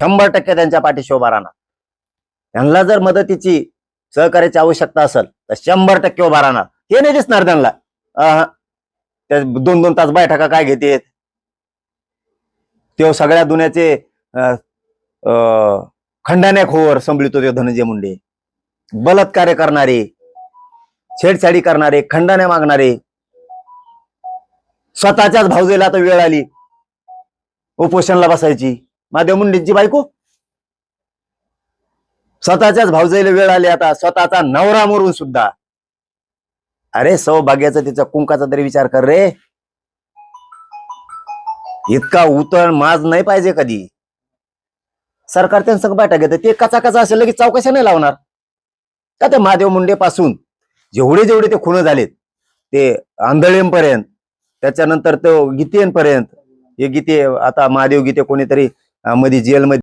शंभर टक्के त्यांच्या पाठीशी उभा राहणार. त्यांना जर मदतीची सहकार्याची आवश्यकता असेल तर शंभर टक्के उभा राहणार. हे नाही दिसणार त्यांना. अहं. त्या दोन दोन तास बैठका काय घेते तो सगळ्या दुन्याचे खंडाण्याखोर संभळितो ते धनंजय मुंडे. बलात्कार्य करणारे छेडछाडी करणारे खंडाने मागणारे. स्वतःच्याच भावजेला आता वेळ आली. उपोषणला बसायची. महादेव मुंडेंची बायको? स्वतःच्याच भाऊजाईला वेळ आली आता स्वतःचा नवरा मरून सुद्धा. अरे सौभाग्याचा तिचा कुंकाचा तरी विचार कर रे. इतका उतळ माज नाही पाहिजे कधी. सरकार त्यांचं बैठक घेतं ते कचा कचा असेल की चौकशा नाही लावणार. का ते महादेव मुंडे पासून जेवढे जेवढे ते खुणं झालेत ते आंधळेंपर्यंत त्याच्यानंतर तो गीतेंपर्यंत हे गीते आता महादेव गीते कोणीतरी मध्ये जेलमध्ये